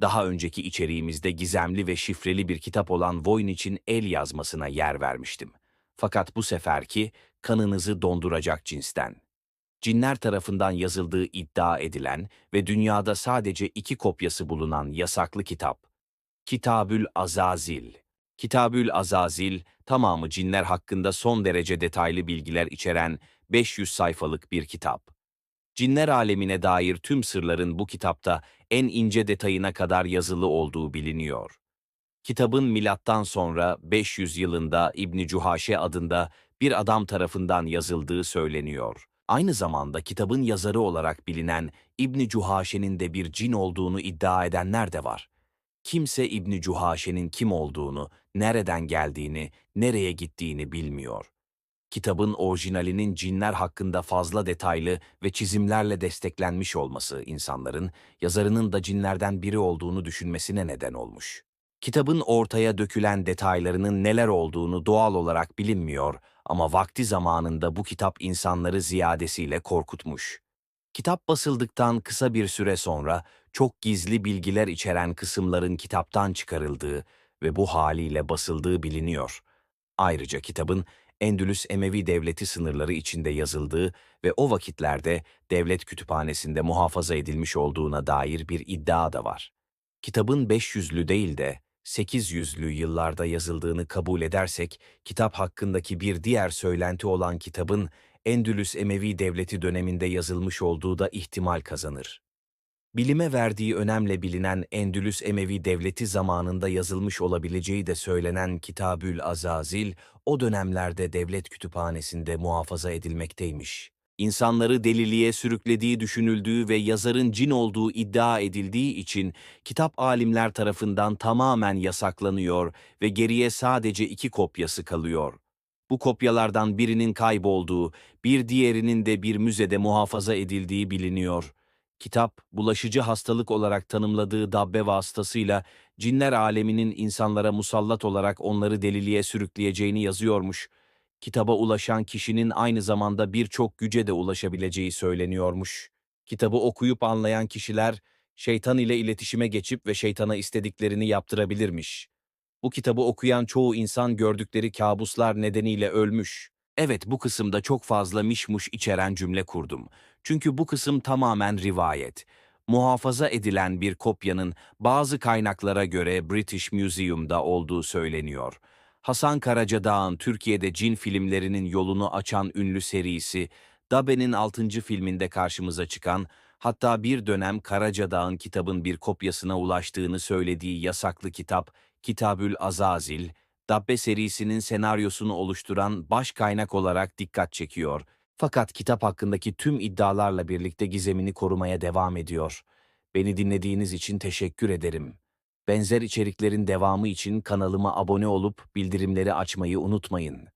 Daha önceki içeriğimizde gizemli ve şifreli bir kitap olan Voynich'in el yazmasına yer vermiştim. Fakat bu seferki kanınızı donduracak cinsten. Cinler tarafından yazıldığı iddia edilen ve dünyada sadece iki kopyası bulunan yasaklı kitap. Kitabül Azazil. Kitabül Azazil, tamamı cinler hakkında son derece detaylı bilgiler içeren 500 sayfalık bir kitap. Cinler alemine dair tüm sırların bu kitapta en ince detayına kadar yazılı olduğu biliniyor. Kitabın milattan sonra 500 yılında İbni Cuhaşe adında bir adam tarafından yazıldığı söyleniyor. Aynı zamanda kitabın yazarı olarak bilinen İbni Cuhaşe'nin de bir cin olduğunu iddia edenler de var. Kimse İbni Cuhaşe'nin kim olduğunu, nereden geldiğini, nereye gittiğini bilmiyor. Kitabın orijinalinin cinler hakkında fazla detaylı ve çizimlerle desteklenmiş olması insanların yazarının da cinlerden biri olduğunu düşünmesine neden olmuş. Kitabın ortaya dökülen detaylarının neler olduğunu doğal olarak bilinmiyor ama vakti zamanında bu kitap insanları ziyadesiyle korkutmuş. Kitap basıldıktan kısa bir süre sonra çok gizli bilgiler içeren kısımların kitaptan çıkarıldığı ve bu haliyle basıldığı biliniyor. Ayrıca kitabın Endülüs Emevi Devleti sınırları içinde yazıldığı ve o vakitlerde devlet kütüphanesinde muhafaza edilmiş olduğuna dair bir iddia da var. Kitabın 500'lü değil de 800'lü yıllarda yazıldığını kabul edersek, kitap hakkındaki bir diğer söylenti olan kitabın Endülüs Emevi Devleti döneminde yazılmış olduğu da ihtimal kazanır. Bilime verdiği önemle bilinen Endülüs Emevi Devleti zamanında yazılmış olabileceği de söylenen Kitabül Azazil, o dönemlerde devlet kütüphanesinde muhafaza edilmekteymiş. İnsanları deliliğe sürüklediği düşünüldüğü ve yazarın cin olduğu iddia edildiği için kitap alimler tarafından tamamen yasaklanıyor ve geriye sadece iki kopyası kalıyor. Bu kopyalardan birinin kaybolduğu, bir diğerinin de bir müzede muhafaza edildiği biliniyor. Kitap, bulaşıcı hastalık olarak tanımladığı dabbe vasıtasıyla cinler aleminin insanlara musallat olarak onları deliliğe sürükleyeceğini yazıyormuş. Kitaba ulaşan kişinin aynı zamanda birçok güce de ulaşabileceği söyleniyormuş. Kitabı okuyup anlayan kişiler, şeytan ile iletişime geçip ve şeytana istediklerini yaptırabilirmiş. Bu kitabı okuyan çoğu insan gördükleri kabuslar nedeniyle ölmüş. Evet bu kısımda çok fazla mişmuş içeren cümle kurdum. Çünkü bu kısım tamamen rivayet. Muhafaza edilen bir kopyanın bazı kaynaklara göre British Museum'da olduğu söyleniyor. Hasan Karacadağ'ın Türkiye'de cin filmlerinin yolunu açan ünlü serisi, Dabe'nin 6. filminde karşımıza çıkan, hatta bir dönem Karacadağ'ın kitabın bir kopyasına ulaştığını söylediği yasaklı kitap Kitabül Azazil, Dabbe serisinin senaryosunu oluşturan baş kaynak olarak dikkat çekiyor. Fakat kitap hakkındaki tüm iddialarla birlikte gizemini korumaya devam ediyor. Beni dinlediğiniz için teşekkür ederim. Benzer içeriklerin devamı için kanalıma abone olup bildirimleri açmayı unutmayın.